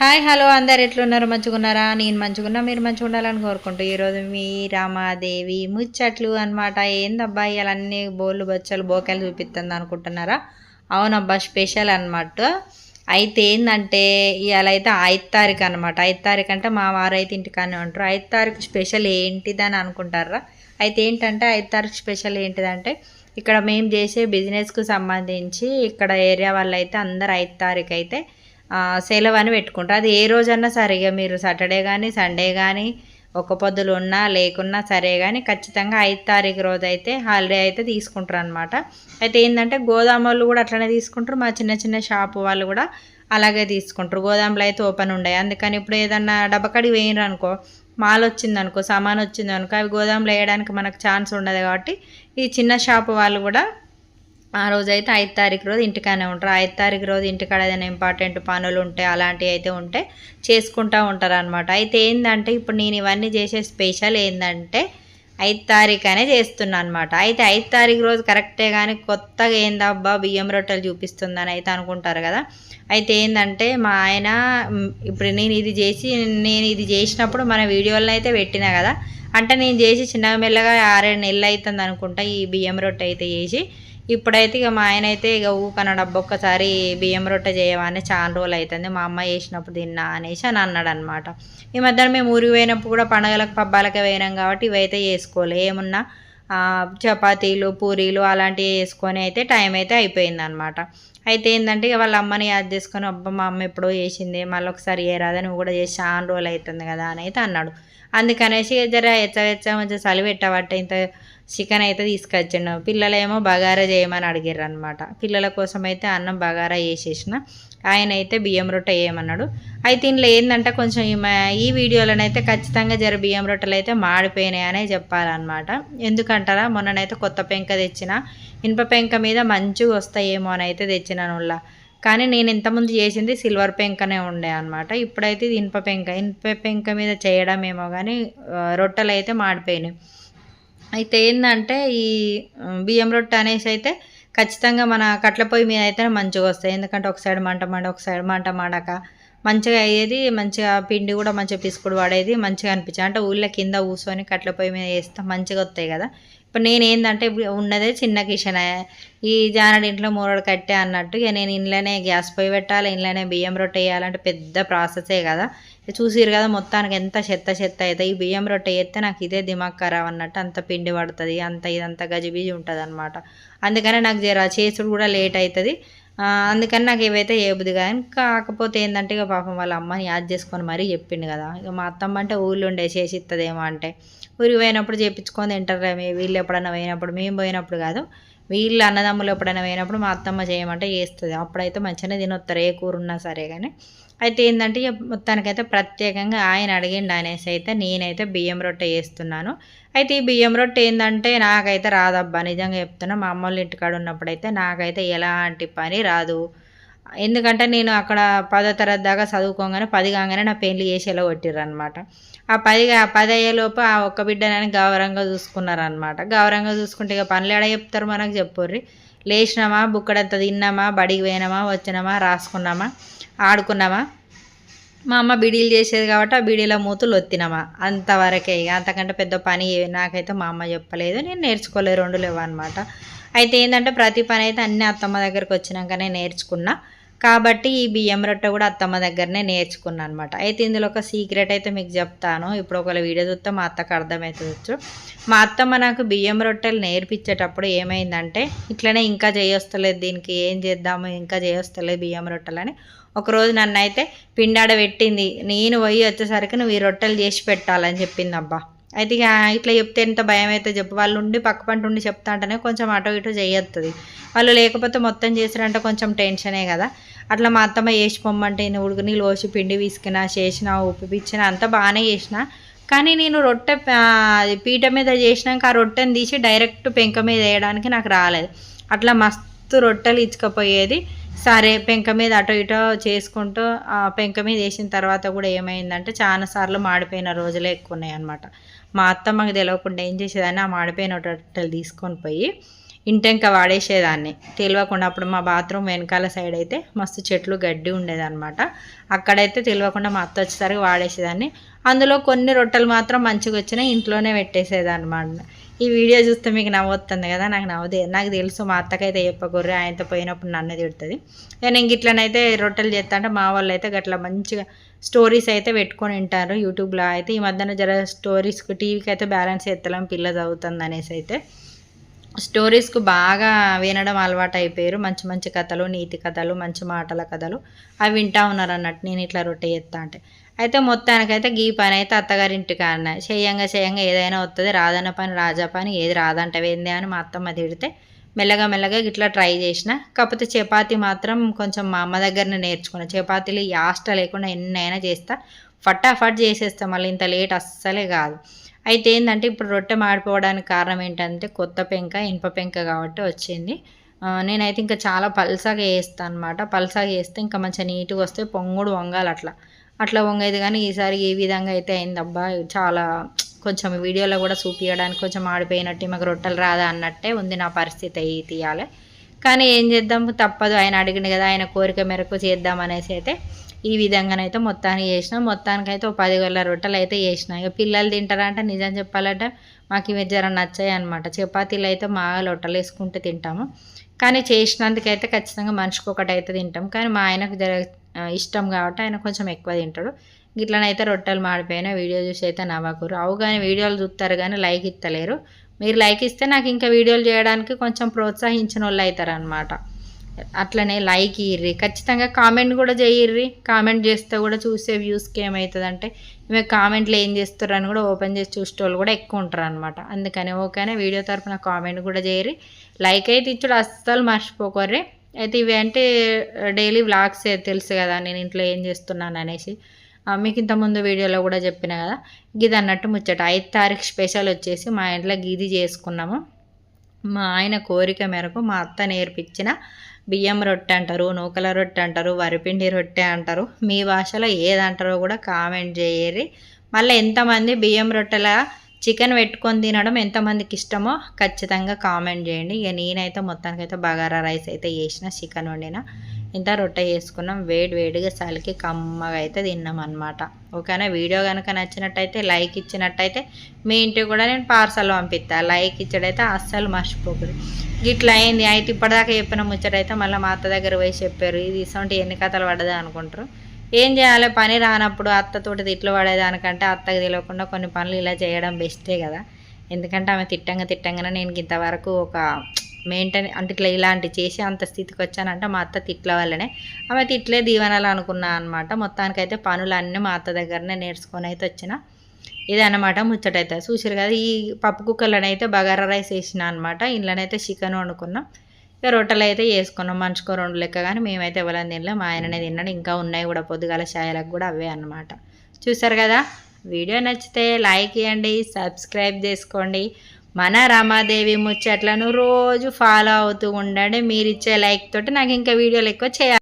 Hi hello అందరు ఎట్లున్నారు? మంచిగున్నారా? నేను మంచిగున్నా మీరు మంచిగా ఉండాలని కోరుకుంటూ ఈరోజు మీ రామాదేవి ముచ్చట్లు అనమాట ఏందబ్బా ఇవాళ అన్ని బోళ్ళు బొచ్చలు బోకాయలు చూపిస్తుంది అనుకుంటున్నారా? అవునబ్బా స్పెషల్ అనమాట అయితే ఏంటంటే ఇవాళ అయితే ఐదు తారీఖు అనమాట ఐదు తారీఖు అంటే మా వారైతే ఇంటికానే ఉంటారు. ఐదు తారీఖు స్పెషల్ ఏంటిదని అనుకుంటారా? అయితే ఏంటంటే ఐదు తారీఖు స్పెషల్ ఏంటిదంటే ఇక్కడ మేము చేసే బిజినెస్కు సంబంధించి ఇక్కడ ఏరియా వాళ్ళు అయితే అందరు ఐదు తారీఖు అయితే సెలవు అని పెట్టుకుంటారు అది ఏ రోజన్నా సరే ఇక మీరు సాటర్డే కానీ సండే కానీ ఒక పొద్దులు ఉన్నా లేకున్నా సరే కానీ ఖచ్చితంగా ఐదు తారీఖు రోజు అయితే హాలిడే అయితే తీసుకుంటారు అనమాట అయితే ఏంటంటే గోదాములు కూడా అట్లనే తీసుకుంటారు. మా చిన్న చిన్న షాపు వాళ్ళు కూడా అలాగే తీసుకుంటారు. గోదాములు అయితే ఓపెన్ ఉండవు అందుకని ఇప్పుడు ఏదన్నా డబ్బకడి వేయరు అనుకో మాల్ వచ్చింది అనుకో సామాన్ వచ్చింది అనుకో అవి గోదాములు వేయడానికి మనకు ఛాన్స్ ఉండదు కాబట్టి ఈ చిన్న షాపు వాళ్ళు కూడా ఆ రోజు అయితే ఐదు తారీఖు రోజు ఇంటికానే ఉంటారు. ఐదు తారీఖు రోజు ఇంటికాడ ఏదైనా ఇంపార్టెంట్ పనులు ఉంటే అలాంటివి అయితే ఉంటే చేసుకుంటూ ఉంటారు అనమాట అయితే ఏంటంటే ఇప్పుడు నేను ఇవన్నీ చేసే స్పెషల్ ఏంటంటే ఐదు తారీఖు అనే చేస్తున్నా అనమాట అయితే ఐదు తారీఖు రోజు కరెక్టే కానీ కొత్తగా ఏందబ్బా బియ్యం రొట్టెలు చూపిస్తుందని అయితే అనుకుంటారు కదా. అయితే ఏంటంటే మా ఆయన ఇప్పుడు నేను ఇది చేసి నేను ఇది చేసినప్పుడు మన వీడియోలను అయితే పెట్టినా కదా. అంటే నేను చేసి చిన్నగా మెల్లగా ఆరేడు నెలలు అవుతుంది అనుకుంటా ఈ బియ్యం రొట్టె అయితే చేసి. ఇప్పుడైతే ఇక మా ఆయన అయితే ఇక ఊకన డబ్బు బియ్యం రొట్టె చేయమని చాలా రోజులు అవుతుంది మా అమ్మ చేసినప్పుడు తిన్నా అనేసి అని అన్నాడు అనమాట ఈ మధ్యన మేము ఊరికి పోయినప్పుడు కూడా పండగలకు పబ్బాలకే పోయినాం కాబట్టి ఇవైతే చేసుకోలే. ఏమున్నా చపాతీలు పూరీలు అలాంటివి వేసుకొని అయితే టైం అయితే అయిపోయిందనమాట. అయితే ఏంటంటే వాళ్ళ అమ్మని యాద్ చేసుకొని అబ్బా మా అమ్మ ఎప్పుడో చేసింది మళ్ళీ ఒకసారి ఏ రాదా నువ్వు కూడా చేసి చాలా రోజులు అవుతుంది కదా అని అయితే అన్నాడు. అందుకనేసి జరా జర ఎచ్చ కొంచెం చలి పెట్టబట్ట ఇంత చికెన్ అయితే తీసుకొచ్చిండు. పిల్లలేమో బగారా చేయమని అడిగారు అనమాట పిల్లల కోసం అయితే అన్నం బగారా చేసేసిన. ఆయన అయితే బియ్యం రొట్టె వేయమన్నాడు అయితే ఇందులో ఏంటంటే కొంచెం ఈ వీడియోలోనైతే ఖచ్చితంగా జర బియ్యం రొట్టెలు అయితే మాడిపోయినాయి అనే చెప్పాలన్నమాట. ఎందుకంటారా? మొన్ననైతే కొత్త పెంక తెచ్చిన. ఇనుప పెంక మీద మంచిగా వస్తాయేమో అని అయితే తెచ్చినాను వాళ్ళ కానీ నేను ఇంతకుముందు చేసింది సిల్వర్ పెంకనే ఉండే అనమాట ఇప్పుడైతే ఇది ఇనుప పెంక. ఇనుప పెంక మీద చేయడం ఏమో కానీ రొట్టెలు అయితే మాడిపోయినాయి. అయితే ఏంటంటే ఈ బియ్యం రొట్టె అనేసి అయితే ఖచ్చితంగా మన కట్ల పొయ్యి మీద అయితే మంచిగా వస్తాయి. ఎందుకంటే ఒక సైడ్ మంట మండ ఒక సైడ్ మంట మాడక. మంచిగా అయ్యేది మంచిగా పిండి కూడా మంచిగా పిసుకుడు పడేది మంచిగా అనిపించింది. అంటే ఊళ్ళో కింద కూర్చొని కట్ల పొయ్యి మీద వేస్తే మంచిగా వస్తాయి కదా. ఇప్పుడు నేను ఏంటంటే ఇప్పుడు ఉన్నదే చిన్న కిచెన్. ఈ జానడి ఇంట్లో మూరడు కట్టే అన్నట్టు ఇక నేను ఇంట్లోనే గ్యాస్ పొయ్యి పెట్టాలి ఇంట్లోనే బియ్యం రొట్టె వేయాలంటే పెద్ద ప్రాసెసే కదా. చూసిరు కదా మొత్తానికి ఎంత చెత్త చెత్త అవుతుంది ఈ బియ్యం రొట్టె వేస్తే నాకు ఇదే దిమాగ్ ఖరాబ్ అన్నట్టు అంత పిండి పడుతుంది అంత ఇదంతా గజిబిజి ఉంటుంది అనమాట అందుకనే నాకు జర చేసుడు కూడా లేట్ అవుతుంది అందుకని నాకు ఏవైతే ఏబుద్ది కానీ కాకపోతే ఏంటంటే ఇక పాపం వాళ్ళ అమ్మని యాద్ చేసుకొని మరీ చెప్పిండు కదా. ఇక మా అత్తమ్మ అంటే ఊళ్ళో ఉండే చేసి ఇస్తుందేమో అంటే. ఊరికి పోయినప్పుడు చేయించుకొని తింటారేమో వీళ్ళు ఎప్పుడైనా పోయినప్పుడు మేము పోయినప్పుడు కాదు. వీళ్ళు అన్నదమ్ములు ఎప్పుడైనా పోయినప్పుడు మా అత్తమ్మ చేయమంటే చేస్తుంది. అప్పుడైతే మంచిగానే తినొస్తారు ఏ కూర ఉన్నా సరే కానీ అయితే ఏంటంటే మొత్తానికైతే ప్రత్యేకంగా ఆయన అడిగిండు అనేసి అయితే నేనైతే బియ్యం రొట్టె చేస్తున్నాను. అయితే ఈ బియ్యం రొట్టె ఏంటంటే నాకైతే రాదబ్బా నిజంగా చెప్తున్నా మా అమ్మ వాళ్ళ ఇంటికాడ ఉన్నప్పుడైతే నాకైతే ఎలాంటి పని రాదు. ఎందుకంటే నేను అక్కడ పదో తరగతి దాకా చదువుకోగానే పది కాగానే నా పెళ్ళి చేసేలా కొట్టిర్రు అనమాట ఆ పది పది అయ్యేలోపు ఆ ఒక్క బిడ్డనని గౌరవంగా చూసుకున్నారనమాట గౌరవంగా చూసుకుంటే ఇక పనులు ఎడ చెప్తారు మనకు చెప్పుర్రి? లేచినామా? బుక్కడంత తిన్నామా? బడికి పోయినామా? వచ్చినామా? రాసుకున్నామా? ఆడుకున్నామా? మా అమ్మ బిడీలు చేసేది కాబట్టి ఆ బిడీల మూతులు ఒత్తినామా? అంతవరకే ఇక. అంతకంటే పెద్ద పని నాకైతే మా అమ్మ చెప్పలేదు. నేను నేర్చుకోలేదు రెండు లేవు అనమాట అయితే ఏంటంటే ప్రతి పని అయితే అన్ని అత్తమ్మ దగ్గరికి వచ్చినాకనే నేర్చుకున్నా. కాబట్టి ఈ బియ్యం రొట్టె కూడా అత్తమ్మ దగ్గరనే నేర్చుకున్నా అనమాట అయితే ఇందులో ఒక సీక్రెట్ అయితే మీకు చెప్తాను. ఇప్పుడు ఒకవేళ వీడియో చూస్తే మా అత్తకు అర్థమవుతుంది మా అత్తమ్మ నాకు బియ్యం రొట్టెలు నేర్పించేటప్పుడు ఏమైందంటే ఇట్లనే ఇంకా చేయొస్తలేదు దీనికి ఏం చేద్దాము ఇంకా చేయొస్తలేదు బియ్యం రొట్టెలని ఒకరోజు నన్ను అయితే పిండాడ పెట్టింది నేను పోయి వచ్చేసరికి నువ్వు ఈ రొట్టెలు చేసి పెట్టాలని చెప్పింది అబ్బా అయితే ఇక ఇట్లా చెప్తే ఎంత భయం అయితే చెప్పు. వాళ్ళు ఉండి పక్క పంట ఉండి చెప్తా అంటేనే కొంచెం అటో ఇటో చేయొస్తుంది వాళ్ళు లేకపోతే మొత్తం చేసారంటే కొంచెం టెన్షనే కదా. అట్లా మా అత్తమ్మ వేసి పొమ్మంటే నేను ఉడుకు నీళ్ళు పోసి పిండి పిసికినా చేసిన ఉప్పు పిచ్చిన అంతా బాగానే చేసిన. కానీ నేను రొట్టె అది పీట మీద చేసినాక ఆ రొట్టెని తీసి డైరెక్ట్ పెంక మీద వేయడానికి నాకు రాలేదు. అట్లా మస్తు రొట్టెలు ఇచ్చుకపోయేది. సరే పెంక మీద అటు ఇటు చేసుకుంటూ ఆ పెంక మీద వేసిన తర్వాత కూడా ఏమైందంటే చాలాసార్లు మాడిపోయిన రోజులే ఎక్కువ ఉన్నాయి అనమాట మా అత్తమ్మకి తెలియకుండా ఏం చేసేదని ఆ మాడిపోయిన రొట్టెలు తీసుకొని పోయి ఇంటెంక వాడేసేదాన్ని. తెలియకుండా అప్పుడు మా బాత్రూమ్ వెనకాల సైడ్ అయితే మస్తు చెట్లు గడ్డి ఉండేదన్నమాట. అక్కడైతే తెలియకుండా మా అత్త వచ్చేసరికి వాడేసేదాన్ని. అందులో కొన్ని రొట్టెలు మాత్రం మంచిగా వచ్చినాయి ఇంట్లోనే పెట్టేసేదన్నమాట. ఈ వీడియో చూస్తే మీకు నవ్వుతుంది కదా నాకు నవ్వుదే నాకు తెలుసు మా అత్తకైతే చెప్పకూర్రి ఆయనతో పోయినప్పుడు నన్ను తిడుతుంది. నేను ఇంక ఇట్లనైతే రొట్టెలు చేస్తా అంటే మా వాళ్ళు అయితే గట్లా మంచిగా స్టోరీస్ అయితే పెట్టుకొని వింటారు యూట్యూబ్లో. అయితే ఈ మధ్యన జర స్టోరీస్కి టీవీకి అయితే బ్యాలెన్స్ ఎత్తలేం పిల్ల చదువుతుంది అనేసి అయితే. స్టోరీస్కు బాగా వినడం అలవాటు అయిపోయారు మంచి మంచి కథలు నీతి కథలు మంచి మాటల కథలు అవి వింటా ఉన్నారు అన్నట్టు నేను ఇట్లా రొట్టె చేస్తా అంటే. అయితే మొత్తానికైతే గీ పని అయితే అత్తగారింటి కాడ చేయంగా చేయంగా ఏదైనా వస్తుంది రాదన్న పని రాజా పని ఏది రాదంటవేంది అని మా అత్తమ్మ తిడితే మెల్లగా మెల్లగా ఇట్లా ట్రై చేసిన. కాకపోతే చపాతి మాత్రం కొంచెం మా అమ్మ దగ్గరనే నేర్చుకున్నా. చపాతీలు యాస్ట లేకుండా ఎన్నైనా చేస్తా. ఫటాఫట్ చేసేస్తా మళ్ళీ ఇంత లేట్ అస్సలే కాదు. అయితే ఏంటంటే ఇప్పుడు రొట్టె మాడిపోవడానికి కారణం ఏంటంటే కొత్త పెంక ఇనుప పెంక కాబట్టి వచ్చింది. నేనైతే ఇంకా చాలా పల్సగా వేస్తాను అనమాట పల్సగా వేస్తే ఇంకా మంచిగా నీట్గా వస్తే పొంగుడు వంగాలి అట్లా. అట్లా వంగేది కానీ ఈసారి ఏ విధంగా అయితే అయిందబ్బా. చాలా కొంచెం వీడియోలో కూడా చూపించడానికి కొంచెం ఆడిపోయినట్టు మాకు రొట్టెలు రాదా అన్నట్టే ఉంది నా పరిస్థితి అయ్యి తీయాలి. కానీ ఏం చేద్దాం? తప్పదు. ఆయన అడిగింది కదా ఆయన కోరిక మేరకు చేద్దాం అనేసి అయితే ఈ విధంగానైతే మొత్తానికి చేసిన. మొత్తానికి అయితే ఒక పది గొల్ల రొట్టెలు అయితే చేసినాం. ఇక పిల్లలు తింటారంటే నిజం చెప్పాలంటే మాకు ఇవి జర నచ్చాయి అనమాట చపాతీలు అయితే మాగా లొట్టలు వేసుకుంటూ తింటాము. కానీ చేసినందుకైతే ఖచ్చితంగా మనిషికి ఒకటి అయితే తింటాం. కానీ మా ఆయనకు జర ఇష్టం కాబట్టి ఆయన కొంచెం ఎక్కువ తింటాడు. ఇట్లనైతే రొట్టెలు మాడిపోయినా వీడియో చూసి అయితే నవ్వకూరు అవు కానీ వీడియోలు చూస్తారు కానీ లైక్ ఇస్తలేరు. మీరు లైక్ ఇస్తే నాకు ఇంకా వీడియోలు చేయడానికి కొంచెం ప్రోత్సహించిన వాళ్ళు అవుతారనమాట అట్లనే లైక్ ఇయ్యి ఖచ్చితంగా కామెంట్ కూడా చేయర్రి. కామెంట్ చేస్తే కూడా చూసే వ్యూస్కి ఏమవుతుందంటే ఇవి కామెంట్లు ఏం చేస్తారని కూడా ఓపెన్ చేసి చూసే వాళ్ళు కూడా ఎక్కువ ఉంటారు అనమాట అందుకని ఓకేనే వీడియో తరఫున కామెంట్ కూడా చేయరి లైక్ అయితే ఇచ్చుడు అస్సలు మర్చిపోకర్రి. అయితే ఇవి అంటే డైలీ వ్లాగ్స్ తెలుసు కదా నేను ఇంట్లో ఏం చేస్తున్నాను అనేసి. మీకు ఇంతకుముందు వీడియోలో కూడా చెప్పిన కదా? గిది అన్నట్టు ముచ్చట. ఐదు తారీఖు స్పెషల్ వచ్చేసి మా ఇంట్లో గిది చేసుకున్నాము. మా ఆయన కోరిక మేరకు మా అత్త నేర్పించిన బియ్యం రొట్టె అంటారు నూకల రొట్టె అంటారు వరిపిండి రొట్టె అంటారు. మీ భాషలో ఏదంటారో కూడా కామెంట్ చేయరి మళ్ళీ ఎంతమంది బియ్యం రొట్టెల చికెన్ పెట్టుకొని తినడం ఎంతమందికి ఇష్టమో ఖచ్చితంగా కామెంట్ చేయండి. ఇక నేనైతే మొత్తానికైతే బగారా రైస్ అయితే చేసిన చికెన్ వండిన. ఇంత రొట్టె చేసుకున్నాం. వేడి వేడిగా చలికి కమ్మగా అయితే తిన్నాం అనమాట ఓకేనా? వీడియో కనుక నచ్చినట్టయితే లైక్ ఇచ్చినట్టయితే మీ ఇంటికి కూడా నేను పార్సల్ పంపిస్తాను లైక్ ఇచ్చడైతే అస్సలు మర్చిపోకూడదు. గిట్లా అయింది. అయితే ఇప్పటిదాకా చెప్పిన ముచ్చటైతే మళ్ళీ మా అత్త దగ్గర పోయి చెప్పారు. ఇది ఇసంటి ఎన్ని కథలు పడదా అనుకుంటారు. ఏం చేయాలి? పని రానప్పుడు అత్తతోటి తిట్లు పడేదానికంటే అత్తకి తెలియకుండా కొన్ని పనులు ఇలా చేయడం బెస్టే కదా. ఎందుకంటే ఆమె తిట్టంగా తిట్టంగానే నేను ఇంతవరకు ఒక మెయింటైన్ అంటే ఇట్లా ఇలాంటి చేసి అంత స్థితికి వచ్చానంటే మా అత్త తిట్ల వల్లనే. ఆమె తిట్లే దీవెనలు అనుకున్నా అనమాట మొత్తానికైతే పనులన్నీ మా అత్త దగ్గరనే నేర్చుకొని అయితే వచ్చిన. ఇదన్నమాట ముచ్చటైతే. చూసారు కదా ఈ పప్పు కుక్కర్లోనైతే బగారా రైస్ వేసిన అనమాట ఇంట్లోనైతే చికెన్ వండుకున్నాం. ఇక రొట్టెలు అయితే వేసుకున్నాం మంచుకో రెండు లెక్క కానీ మేమైతే ఎవరైనా తినలే. మా ఆయననే తిన్నాడు. ఇంకా ఉన్నాయి కూడా పొద్దుగాల ఛాయలకు కూడా అవే అనమాట చూసారు కదా వీడియో నచ్చితే లైక్ ఇవ్వండి సబ్స్క్రైబ్ చేసుకోండి. మన రమాదేవి ముచ్చట్లను రోజు ఫాలో అవుతూ ఉండండి. మీరు ఇచ్చే లైక్ తోటి నాకు ఇంకా వీడియోలు ఎక్కువ చేయాలి.